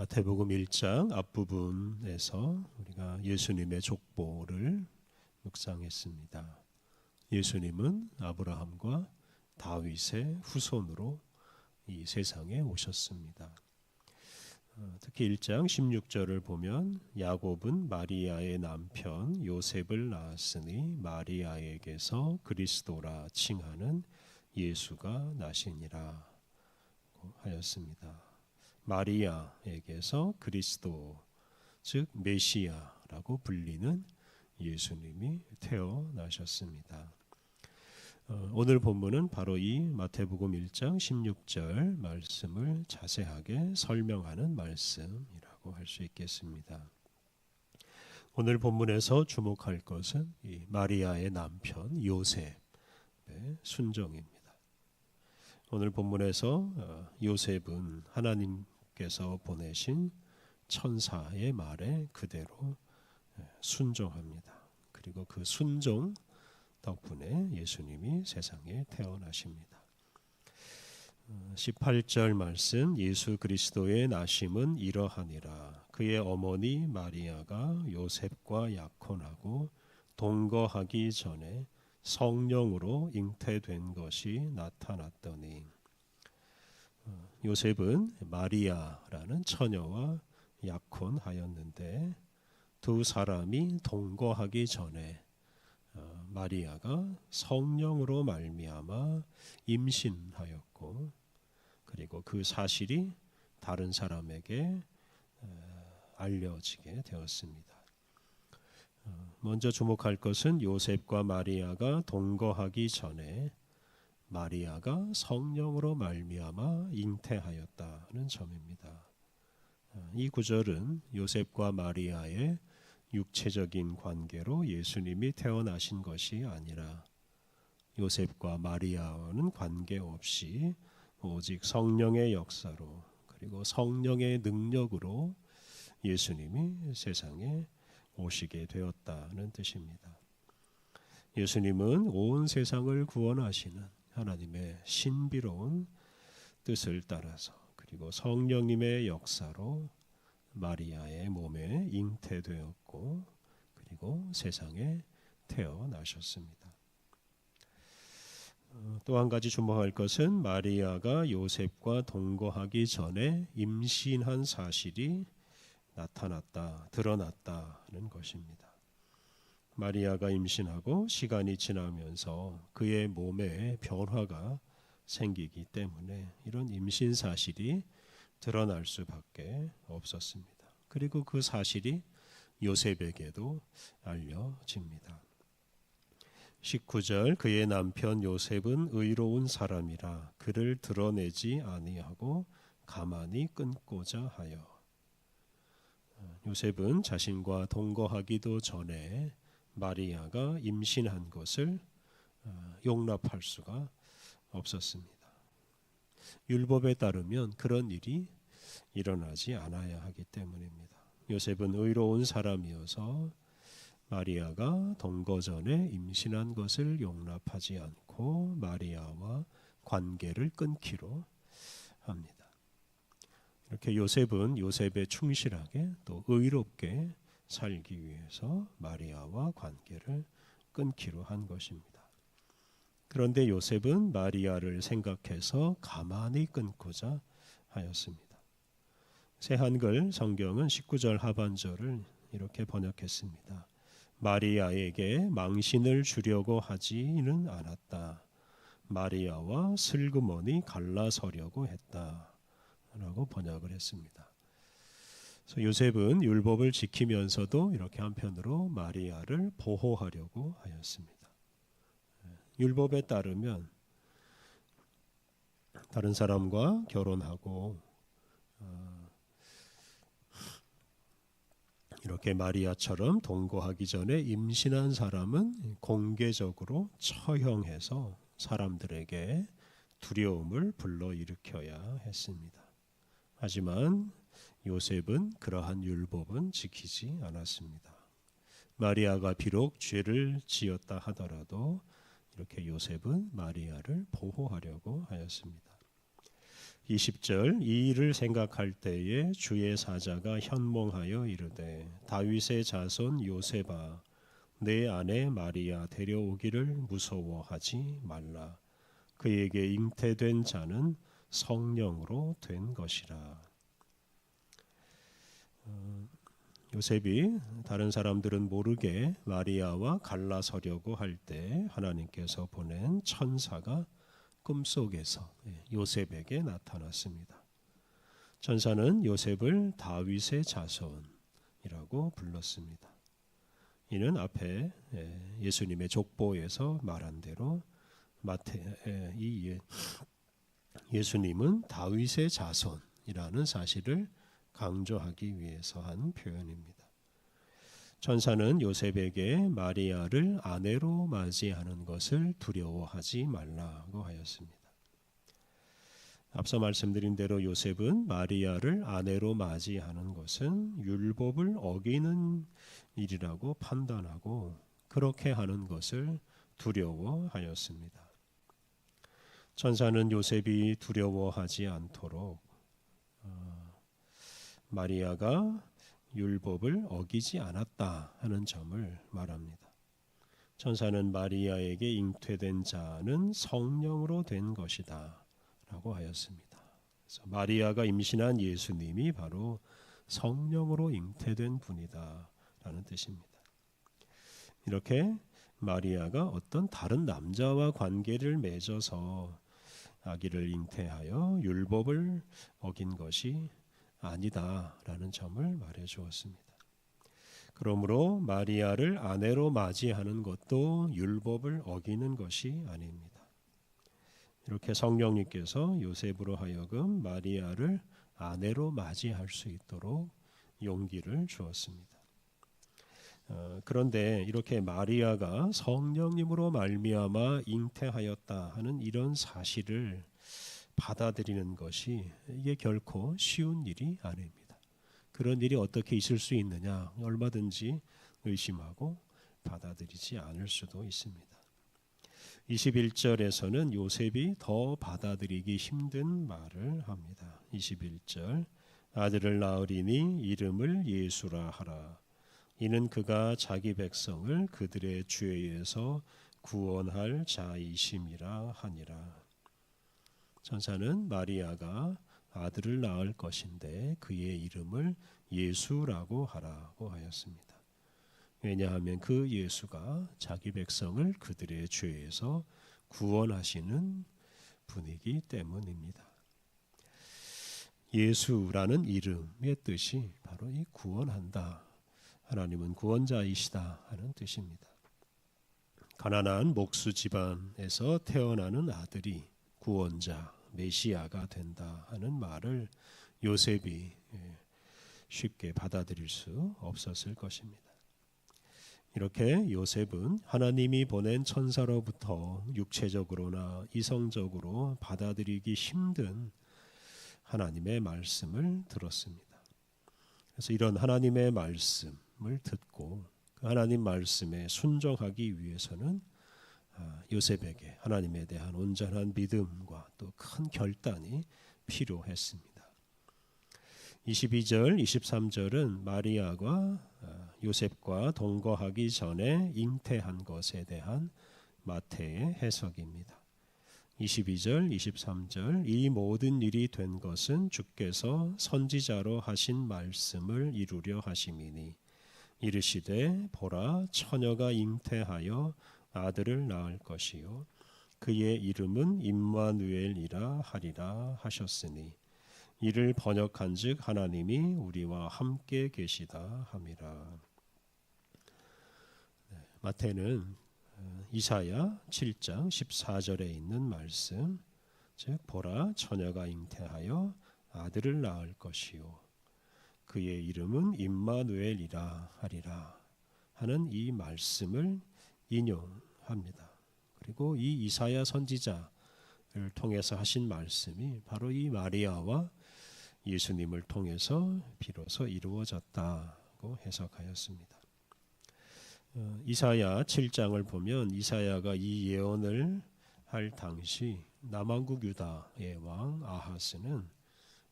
마태복음 1장 앞부분에서 우리가 예수님의 족보를 묵상했습니다. 예수님은 아브라함과 다윗의 후손으로 이 세상에 오셨습니다. 어, 특히 1장 16절을 보면 야곱은 마리아의 남편 요셉을 낳았으니 마리아에게서 그리스도라 칭하는 예수가 나시니라 하였습니다. 마리아에게서 그리스도 즉 메시아라고 불리는 예수님이 태어나셨습니다. 어, 오늘 본문은 바로 이 마태복음 1장 16절 말씀을 자세하게 설명하는 말씀이라고 할 수 있겠습니다. 오늘 본문에서 주목할 것은 이 마리아의 남편 요셉의 순종입니다. 오늘 본문에서 어, 요셉은 하나님께서 보내신 천사의 말에 그대로 예, 순종합니다. 그리고 그 순종 덕분에 예수님이 세상에 태어나십니다. 18절 어, 말씀 예수 그리스도의 나심은 이러하니라 그의 어머니 마리아가 요셉과 약혼하고 동거하기 전에 성령으로 잉태된 것이 나타났더니 어, 요셉은 마리아라는 처녀와 약혼하였는데 두 사람이 동거하기 전에 어, 마리아가 성령으로 말미암아 임신하였고 그리고 그 사실이 다른 사람에게 어, 알려지게 되었습니다. 먼저 주목할 것은 요셉과 마리아가 동거하기 전에 마리아가 성령으로 말미암아 잉태하였다는 점입니다. 이 구절은 요셉과 마리아의 육체적인 관계로 예수님이 태어나신 것이 아니라 요셉과 마리아와는 관계없이 오직 성령의 역사로 그리고 성령의 능력으로 예수님이 세상에 오시게 되었다는 뜻입니다. 예수님은 온 세상을 구원하시는 하나님의 신비로운 뜻을 따라서 그리고 성령님의 역사로 마리아의 몸에 잉태되었고 그리고 세상에 태어나셨습니다. 어, 또한 가지 주목할 것은 마리아가 요셉과 동거하기 전에 임신한 사실이 나타났다, 드러났다는 것입니다. 마리아가 임신하고 시간이 지나면서 그의 몸에 변화가 생기기 때문에 이런 임신 사실이 드러날 수밖에 없었습니다. 그리고 그 사실이 요셉에게도 알려집니다. 19절 그의 남편 요셉은 의로운 사람이라 그를 드러내지 아니하고 가만히 끊고자 하여 요셉은 자신과 동거하기도 전에 마리아가 임신한 것을 어, 용납할 수가 없었습니다. 율법에 따르면 그런 일이 일어나지 않아야 하기 때문입니다. 요셉은 의로운 사람이어서 마리아가 동거 전에 임신한 것을 용납하지 않고 마리아와 관계를 끊기로 합니다. 이렇게 요셉은 요셉에 충실하게 또 의롭게 살기 위해서 마리아와 관계를 끊기로 한 것입니다. 그런데 요셉은 마리아를 생각해서 가만히 끊고자 하였습니다. 새 한글 성경은 19절 하반절을 이렇게 번역했습니다. 마리아에게 망신을 주려고 하지는 않았다. 마리아와 슬그머니 갈라서려고 했다. 라고 번역을 했습니다. 요셉은 율법을 지키면서도 이렇게 한편으로 마리아를 보호하려고 하였습니다. 율법에 따르면 다른 사람과 결혼하고 어, 이렇게 마리아처럼 동거하기 전에 임신한 사람은 공개적으로 처형해서 사람들에게 두려움을 불러일으켜야 했습니다. 하지만 요셉은 그러한 율법은 지키지 않았습니다. 마리아가 비록 죄를 지었다 하더라도 이렇게 요셉은 마리아를 보호하려고 하였습니다. 20절 이 일을 생각할 때에 주의 사자가 현몽하여 이르되 다윗의 자손 요셉아 내 아내 마리아 데려오기를 무서워하지 말라 그에게 잉태된 자는 성령으로 된 것이라 어, 요셉이 다른 사람들은 모르게 마리아와 갈라서려고 할 때 하나님께서 보낸 천사가 꿈속에서 예, 요셉에게 나타났습니다. 천사는 요셉을 다윗의 자손이라고 불렀습니다. 이는 앞에 예, 예수님의 족보에서 말한 대로 마태 예, 이 예수님은 다윗의 자손이라는 사실을 강조하기 위해서 한 표현입니다. 천사는 요셉에게 마리아를 아내로 맞이하는 것을 두려워하지 말라고 하였습니다. 앞서 말씀드린 대로 요셉은 마리아를 아내로 맞이하는 것은 율법을 어기는 일이라고 판단하고 그렇게 하는 것을 두려워하였습니다. 천사는 요셉이 두려워하지 않도록 어, 마리아가 율법을 어기지 않았다 하는 점을 말합니다. 천사는 마리아에게 잉태된 자는 성령으로 된 것이다 라고 하였습니다. 그래서 마리아가 임신한 예수님이 바로 성령으로 잉태된 분이다 라는 뜻입니다. 이렇게 마리아가 어떤 다른 남자와 관계를 맺어서 아기를 잉태하여 율법을 어긴 것이 아니다라는 점을 말해 주었습니다. 그러므로 마리아를 아내로 맞이하는 것도 율법을 어기는 것이 아닙니다. 이렇게 성령님께서 요셉으로 하여금 마리아를 아내로 맞이할 수 있도록 용기를 주었습니다. 어, 그런데 이렇게 마리아가 성령님으로 말미암아 잉태하였다 하는 이런 사실을 받아들이는 것이 이게 결코 쉬운 일이 아닙니다. 그런 일이 어떻게 있을 수 있느냐 얼마든지 의심하고 받아들이지 않을 수도 있습니다. 21절에서는 요셉이 더 받아들이기 힘든 말을 합니다. 21절 아들을 낳으리니 이름을 예수라 하라. 이는 그가 자기 백성을 그들의 죄에서 구원할 자이심이라 하니라. 천사는 마리아가 아들을 낳을 것인데 그의 이름을 예수라고 하라고 하였습니다. 왜냐하면 그 예수가 자기 백성을 그들의 죄에서 구원하시는 분이기 때문입니다. 예수라는 이름의 뜻이 바로 이 구원한다. 하나님은 구원자이시다 하는 뜻입니다. 가난한 목수 집안에서 태어나는 아들이 구원자 메시아가 된다 하는 말을 요셉이 예, 쉽게 받아들일 수 없었을 것입니다. 이렇게 요셉은 하나님이 보낸 천사로부터 육체적으로나 이성적으로 받아들이기 힘든 하나님의 말씀을 들었습니다. 그래서 이런 하나님의 말씀 을 듣고 그 하나님 말씀에 순종하기 위해서는 아, 요셉에게 하나님에 대한 온전한 믿음과 또 큰 결단이 필요했습니다. 22절, 23절은 마리아가 아, 요셉과 동거하기 전에 잉태한 것에 대한 마태의 해석입니다. 22절, 23절 이 모든 일이 된 것은 주께서 선지자로 하신 말씀을 이루려 하심이니 이르시되 보라 처녀가 잉태하여 아들을 낳을 것이요 그의 이름은 임마누엘이라 하리라 하셨으니 이를 번역한즉 하나님이 우리와 함께 계시다 함이라. 네, 마태는 어, 이사야 7장 14절에 있는 말씀 즉 보라 처녀가 잉태하여 아들을 낳을 것이요 그의 이름은 임마누엘이라 하리라 하는 이 말씀을 인용합니다. 그리고 이 이사야 선지자를 통해서 하신 말씀이 바로 이 마리아와 예수님을 통해서 비로소 이루어졌다고 해석하였습니다. 어, 이사야 7장을 보면 이사야가 이 예언을 할 당시 남왕국 유다의 왕 아하스는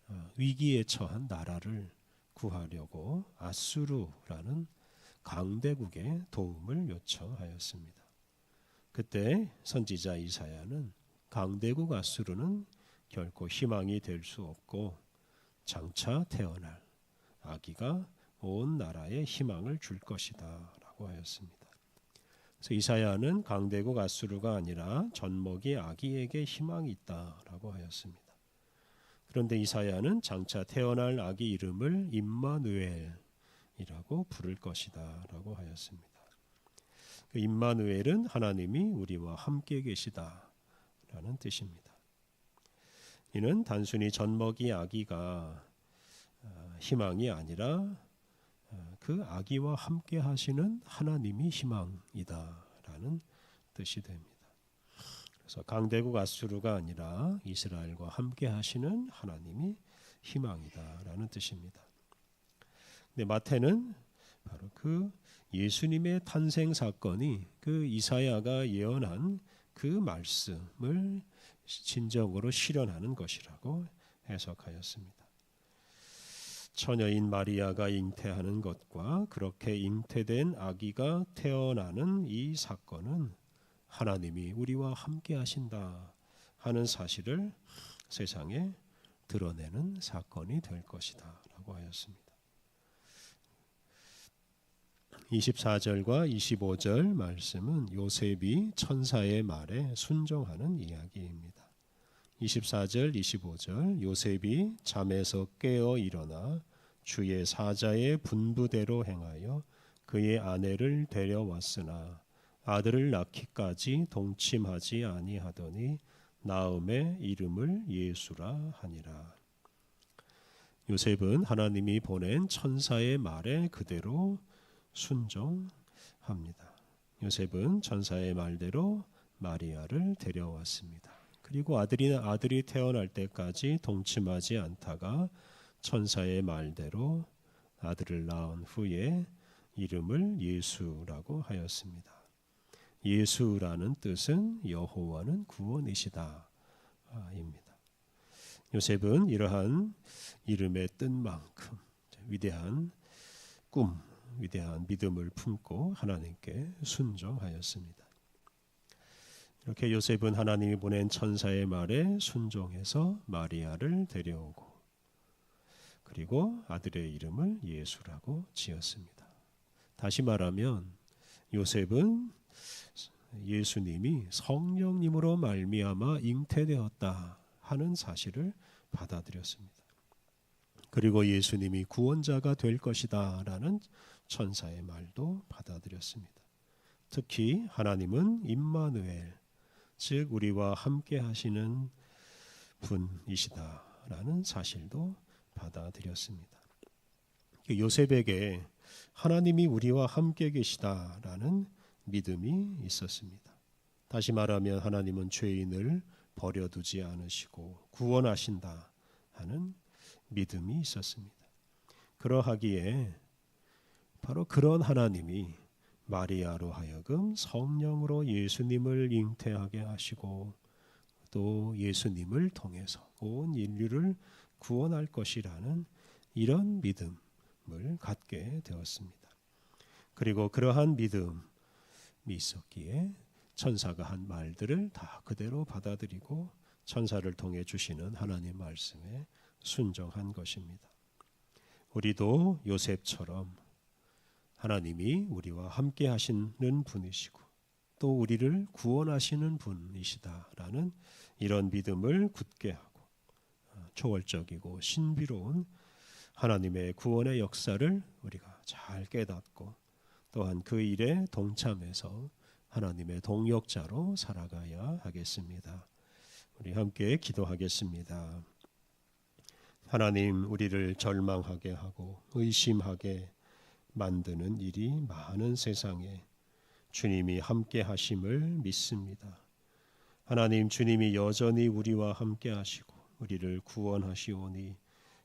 어, 위기에 처한 나라를 구하려고 아수르라는 강대국의 도움을 요청하였습니다. 그때 선지자 이사야는 강대국 아수르는 결코 희망이 될 수 없고 장차 태어날 아기가 온 나라에 희망을 줄 것이다라고 하였습니다. 그래서 이사야는 강대국 아수르가 아니라 젖먹이 아기에게 희망이 있다라고 하였습니다. 그런데 이사야는 장차 태어날 아기 이름을 임마누엘이라고 부를 것이다라고 하였습니다. 그 임마누엘은 하나님이 우리와 함께 계시다라는 뜻입니다. 이는 단순히 젖먹이 아기가 어, 희망이 아니라 어, 그 아기와 함께 하시는 하나님이 희망이다라는 뜻이 됩니다. 그래서 강대국 아수르가 아니라 이스라엘과 함께 하시는 하나님이 희망이다라는 뜻입니다. 근데 마태는 바로 그 예수님의 탄생 사건이 그 이사야가 예언한 그 말씀을 진정으로 실현하는 것이라고 해석하였습니다. 처녀인 마리아가 잉태하는 것과 그렇게 잉태된 아기가 태어나는 이 사건은 하나님이 우리와 함께 하신다 하는 사실을 세상에 드러내는 사건이 될 것이다라고 하였습니다. 24절과 25절 말씀은 요셉이 천사의 말에 순종하는 이야기입니다. 24절 25절 요셉이 잠에서 깨어 일어나 주의 사자의 분부대로 행하여 그의 아내를 데려왔으나 아들을 낳기까지 동침하지 아니하더니 나음의 이름을 예수라 하니라. 요셉은 하나님이 보낸 천사의 말에 그대로 순종합니다. 요셉은 천사의 말대로 마리아를 데려왔습니다. 그리고 아들이 아들이 태어날 때까지 동침하지 않다가 천사의 말대로 아들을 낳은 후에 이름을 예수라고 하였습니다. 예수라는 뜻은 여호와는 구원이시다 입니다. 요셉은 이러한 이름의 뜻만큼 위대한 꿈, 위대한 믿음을 품고 하나님께 순종하였습니다. 이렇게 요셉은 하나님이 보낸 천사의 말에 순종해서 마리아를 데려오고 그리고 아들의 이름을 예수라고 지었습니다. 다시 말하면 요셉은 예수님이 성령님으로 말미암아 잉태되었다 하는 사실을 받아들였습니다. 그리고 예수님이 구원자가 될 것이다라는 천사의 말도 받아들였습니다. 특히 하나님은 임마누엘 즉 우리와 함께 하시는 분이시다라는 사실도 받아들였습니다. 요셉에게 하나님이 우리와 함께 계시다라는 믿음이 있었습니다. 다시 말하면 하나님은 죄인을 버려두지 않으시고 구원하신다 하는 믿음이 있었습니다. 그러하기에 바로 그런 하나님이 마리아로 하여금 성령으로 예수님을 잉태하게 하시고 또 예수님을 통해서 온 인류를 구원할 것이라는 이런 믿음을 갖게 되었습니다. 그리고 그러한 믿음이 있었기에 천사가 한 말들을 다 그대로 받아들이고 천사를 통해 주시는 하나님 말씀에 순종한 것입니다. 우리도 요셉처럼 하나님이 우리와 함께 하시는 분이시고 또 우리를 구원하시는 분이시다라는 이런 믿음을 굳게 하고 어, 초월적이고 신비로운 하나님의 구원의 역사를 우리가 잘 깨닫고 또한 그 일에 동참해서 하나님의 동역자로 살아가야 하겠습니다. 우리 함께 기도하겠습니다. 하나님 우리를 절망하게 하고 의심하게 만드는 일이 많은 세상에 주님이 함께 하심을 믿습니다. 하나님 주님이 여전히 우리와 함께 하시고 우리를 구원하시오니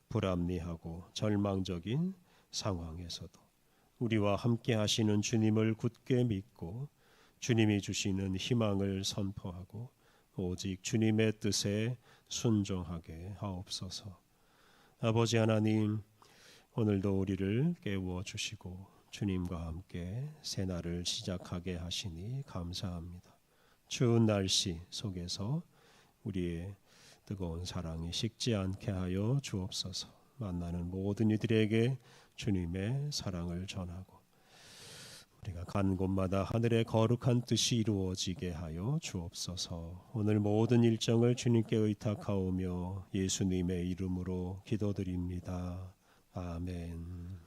불합리하고 절망적인 상황에서도 우리와 함께 하시는 주님을 굳게 믿고 주님이 주시는 희망을 선포하고 오직 주님의 뜻에 순종하게 하옵소서. 아버지 하나님, 오늘도 우리를 깨워 주시고 주님과 함께 새날을 시작하게 하시니 감사합니다. 추운 날씨 속에서 우리의 뜨거운 사랑이 식지 않게 하여 주옵소서. 만나는 모든 이들에게 주님의 사랑을 전하고 우리가 간 곳마다 하늘의 거룩한 뜻이 이루어지게 하여 주옵소서. 오늘 모든 일정을 주님께 의탁하오며 예수님의 이름으로 기도드립니다. 아멘.